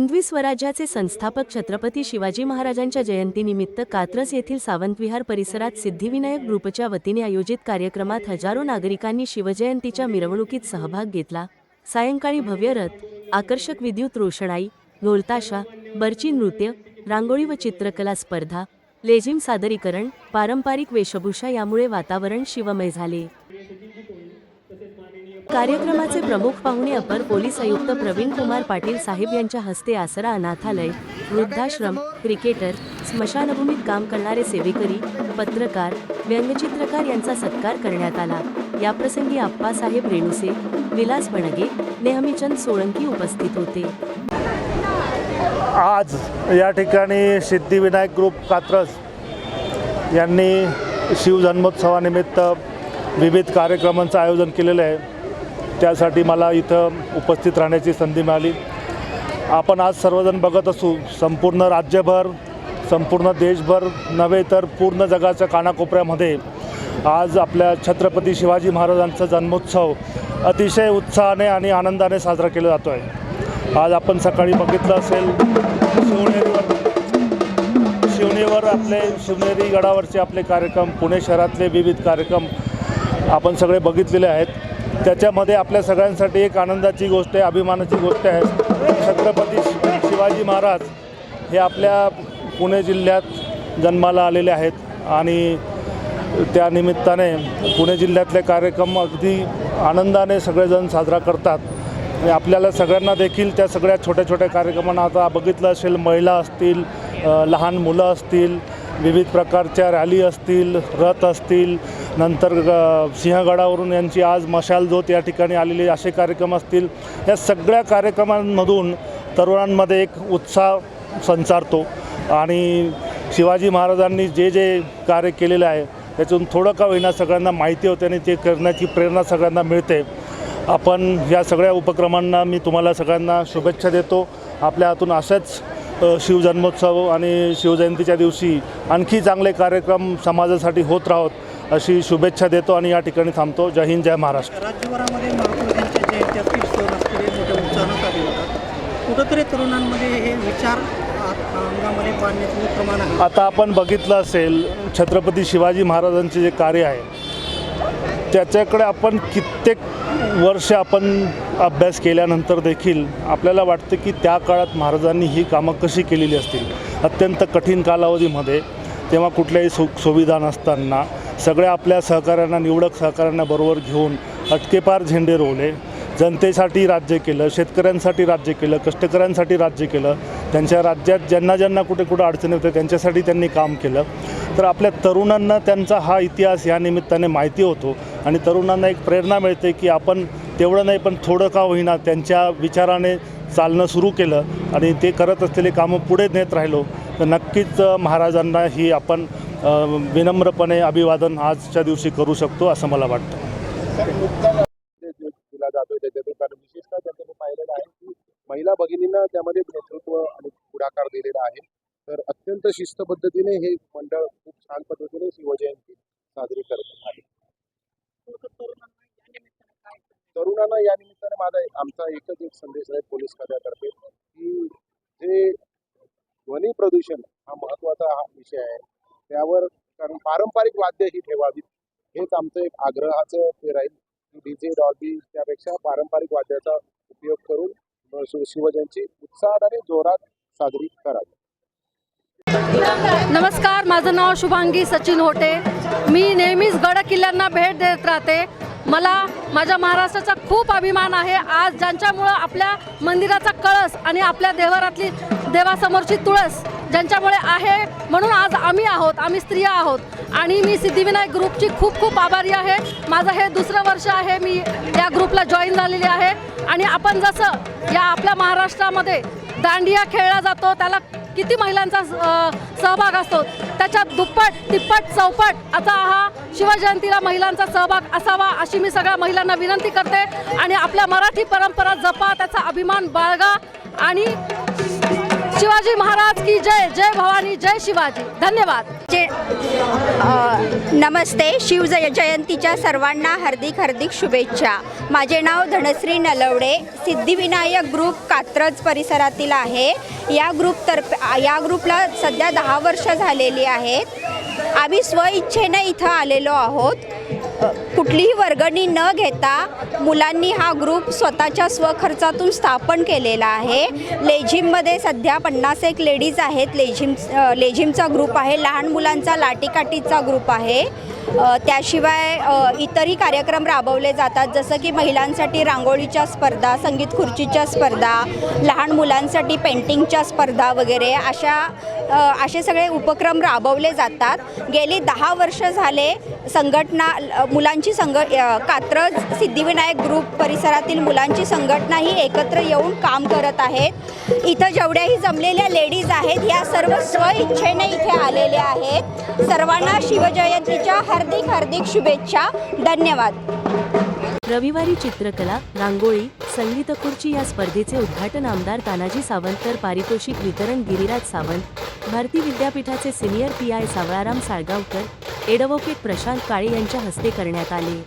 हिंदवी स्वराज्याचे संस्थापक छत्रपती शिवाजी महाराजांच्या जयंतीनिमित्त कात्रज येथील सावंतविहार परिसरात सिद्धिविनायक ग्रुपच्या वतीने आयोजित कार्यक्रमात हजारो नागरिकांनी शिवजयंतीच्या मिरवणुकीत सहभाग घेतला. सायंकाळी भव्य रथ आकर्षक विद्युत रोषणाई ढोलताशा बर्ची नृत्य रांगोळी व चित्रकला स्पर्धा लेझिम सादरीकरण पारंपरिक वेशभूषा यामुळे वातावरण शिवमय झाले. कार्यक्रमाचे प्रमुख पाहुणे अपर पोलीस आयुक्त प्रवीण कुमार पाटील साहेब यांच्या हस्ते आसरा अनाथालय वृद्धाश्रम क्रिकेटर स्मशानभूमीत काम करणारे सेवेकरी पत्रकार व्यंगचित्रकार यांचा सत्कार करण्यात आला. याप्रसंगी आप्पासाहेब रेणुसे विलास बणगे नेहमीचंद सोळंकी उपस्थित होते. आज या ठिकाणी सिद्धिविनायक ग्रुप कात्रज यांनी शिवजन्मोत्सवानिमित्त विविध कार्यक्रमांचं आयोजन केलेलं आहे. त्यासाठी मला इथं उपस्थित राहण्याची संधी मिळाली. आपण आज सर्वजण बघत असू संपूर्ण राज्यभर संपूर्ण देशभर नव्हे तर पूर्ण जगाच्या कानाकोपऱ्यामध्ये आज आपल्या छत्रपती शिवाजी महाराजांचा जन्मोत्सव अतिशय उत्साहाने आणि आनंदाने साजरा केला जातो आहे आज आपण सकाळी बघितलं असेल शिवनेरीवर शिवनेरीवर आपले शिवनेरी गडावरचे आपले कार्यक्रम पुणे शहरातले विविध कार्यक्रम आपण सगळे बघितलेले आहेत. त्याच्यामध्ये आपल्या सगळ्यांसाठी एक आनंदाची गोष्ट आहे अभिमानाची गोष्ट आहे. छत्रपती शिवाजी महाराज हे आपल्या पुणे जिल्ह्यात जन्माला आलेले आहेत आणि त्या निमित्ताने पुणे जिल्ह्यातले कार्यक्रम अगदी आनंदाने सगळेजण साजरा करतात. आणि आपल्याला सगळ्यांना देखील त्या सगळ्या छोट्या छोट्या कार्यक्रमांना आता बघितलं असेल महिला असतील लहान मुलं असतील विविध प्रकारच्या रॅली असतील रथ असतील नंतर सिंहगडावरून यांची आज मशाल ज्योत या ठिकाणी आलेली असे कार्यक्रम असतील. या सगळ्या कार्यक्रमांमधून तरुणांमध्ये एक उत्साह संचारतो. आणि शिवाजी महाराजांनी जे जे कार्य केलेलं आहे त्यातून थोडं का होईना सगळ्यांना माहिती होते आणि ते करण्याची प्रेरणा सगळ्यांना मिळते. आपण या सगळ्या उपक्रमांना मी तुम्हाला सगळ्यांना शुभेच्छा देतो. आपल्या हातून असेच शिवजन्मोत्सव आणि शिवजयंतीच्या दिवशी आणखी चांगले कार्यक्रम समाजासाठी होत राहोत. अशी शुभेच्छा देतो आणि या ठिकाणी थांबतो. जय हिंद जय महाराष्ट्र. राज्यभरामध्ये कुठंतरी तरुणांमध्ये हे विचार आता आपण बघितलं असेल छत्रपती शिवाजी महाराजांचे जे कार्य आहे त्याच्याकडे आपण कित्येक वर्ष आपण अभ्यास केल्यानंतर देखील आपल्याला वाटतं की त्या काळात महाराजांनी ही कामं कशी केलेली असतील? अत्यंत कठीण कालावधीमध्ये तेव्हा कुठल्याही सु सुविधा नसताना सगळ्या आपल्या सहकाऱ्यांना निवडक सहकाऱ्यांना बरोबर घेऊन अटकेपार झेंडे रोवले. जनतेसाठी राज्य केलं शेतकऱ्यांसाठी राज्य केलं कष्टकऱ्यांसाठी राज्य केलं. त्यांच्या राज्यात ज्यांना ज्यांना कुठे कुठं अडचणी होत्या त्यांच्यासाठी त्यांनी काम केलं. तर आपल्या तरुणांना त्यांचा हा इतिहास या निमित्ताने माहिती होतो आणि तरुणांना एक प्रेरणा मिळते की आपण तेवढं नाही पण थोडं का होईना त्यांच्या विचाराने चालणं सुरू केलं आणि ते करत असलेले कामं पुढे नेत राहिलो. तर नक्कीच महाराजांना ही आपण विनम्रपणे अभिवादन आजच्या दिवशी करू शकतो असं मला वाटतं. दिला जातोय त्याच्यातून कारण विशेषतः त्याच्यातून पाहिलेलं आहे की महिला भगिनींना त्यामध्ये नेतृत्व आणि पुढाकार दिलेला आहे. तर अत्यंत शिस्त पद्धतीने हे मंडळ खूप छान पद्धतीने शिवजयंती साजरी करत आहे. तरुणांना या निमित्ताने माझा आमचा एकच एक संदेश आहे पोलीस खात्यातर्फे की जे ध्वनी प्रदूषण हा महत्त्वाचा हा विषय आहे. त्यावर कारण पारंपरिक वाद्य ही ठेवावीत. हेच आमचं एक आग्रहाचं हे राहील. डीजे डॉल्बी त्यापेक्षा पारंपरिक वाद्याचा उपयोग करून शिवजयंती उत्साहात आणि जोरात साजरी करावी. नमस्कार माझं नाव शुभांगी सचिन होटे. मी नेहमीच गड किल्ल्यांना भेट देत राहते. मला माझ्या महाराष्ट्राचा खूप अभिमान आहे. आज ज्यांच्यामुळं आपल्या मंदिराचा कळस आणि आपल्या देवारातली देवासमोरची तुळस ज्यांच्यामुळे आहे म्हणून आज आम्ही आहोत आम्ही स्त्रिया आहोत. आणि मी सिद्धिविनायक ग्रुपची खूप खूप आभारी आहे. माझं हे दुसरं वर्ष आहे मी या ग्रुपला जॉईन झालेली आहे. आणि आपण जसं या आपल्या महाराष्ट्रामध्ये दांडिया खेळला जातो त्याला किती महिलांचा सहभाग असतो त्याच्यात दुप्पट तिप्पट चौपट आता हा शिवजयंतीला महिलांचा सहभाग असावा अशी मी सगळ्या महिलांना विनंती करते. आणि आपल्या मराठी परंपरा जपा त्याचा अभिमान बाळगा. आणि शिवाजी महाराज की जय जय भवानी जय शिवाजी. धन्यवाद. जे नमस्ते शिव जय जयंतीच्या सर्वांना हार्दिक हार्दिक शुभेच्छा. माझे नाव धनश्री नलवडे. सिद्धिविनायक ग्रुप कात्रज परिसरातील आहे. या ग्रुपतर्फे या ग्रुपला सध्या दहा वर्ष झालेली आहेत. आम्ही स्वइच्छेने इथं आलेलो आहोत. कुठलीही वर्गणी न घेता मुलांनी हा ग्रुप स्वतःच्या स्वखर्चातून स्थापन केलेला आहे. लेझिममध्ये सध्या पन्नास एक लेडीज आहेत. लेझिम लेझिमचा ग्रुप आहे. लहान मुलांचा लाटीकाटीचा ग्रुप आहे. त्याशिवाय इतरही कार्यक्रम राबवले जातात जसं की महिलांसाठी रांगोळीच्या स्पर्धा संगीत खुर्चीच्या स्पर्धा लहान मुलांसाठी पेंटिंगच्या स्पर्धा वगैरे अशा असे सगळे उपक्रम राबवले जातात. गेली दहा वर्ष झाले संघटना मुलांची संघ कात्रज सिद्धिविनायक ग्रुप परिसरातील मुलांची संघटना ही एकत्र येऊन काम करत आहेत. इथं जेवढ्याही जमलेल्या लेडीज आहेत या सर्व स्वइच्छेने इथे आलेल्या आहेत. सर्वांना शिवजयंतीच्या हार्दिक हार्दिक शुभेच्छा. धन्यवाद. रविवारी चित्रकला रांगोळी संगीत खुर्ची या स्पर्धेचे उद्घाटन आमदार तानाजी सावंत तर पारितोषिक वितरण गिरिराज सावंत भारती विद्यापीठाचे senior P I Savalaram Salgaonkar advocate Prashant Kale यांच्या हस्ते करण्यात आले.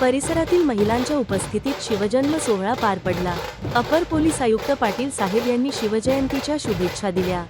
परिसरातील महिलांच्या उपस्थितीत शिवजन्म सोहळा पार पडला. अपर पोलीस आयुक्त पाटील साहेब यांनी शिवजयंतीच्या शुभेच्छा दिल्या.